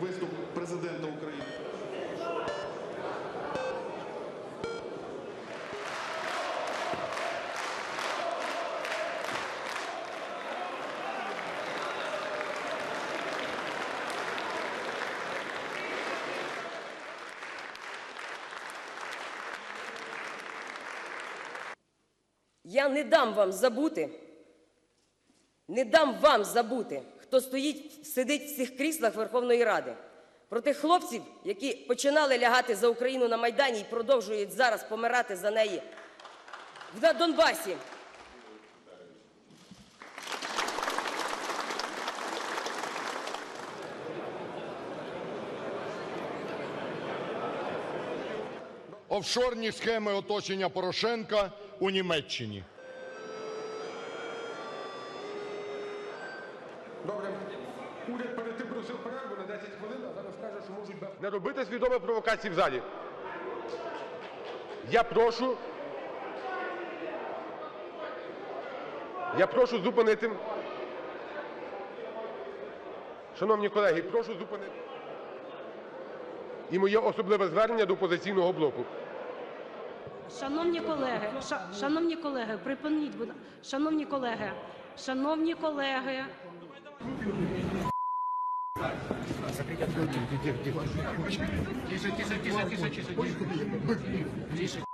виступ президента України. Я не дам вам забути, не дам вам забути, хто стоїть, сидить в цих кріслах Верховної Ради. Про тих хлопців, які починали лягати за Україну на Майдані і продовжують зараз помирати за неї в Донбасі. Офшорні схеми оточення Порошенка у Німеччині. Добре. Уряд перед тим просив перерву на 10 хвилин, а зараз каже, що можуть без... не робити свідомі провокації в залі. Я прошу. Я прошу зупинити. Шановні колеги, прошу зупинити. І моє особливе звернення до опозиційного блоку. Шановні колеги, ша- шановні колеги, припиніть, будь ласка. Шановні колеги, шановні колеги, тише, тише, тише, тише, тише. Тише.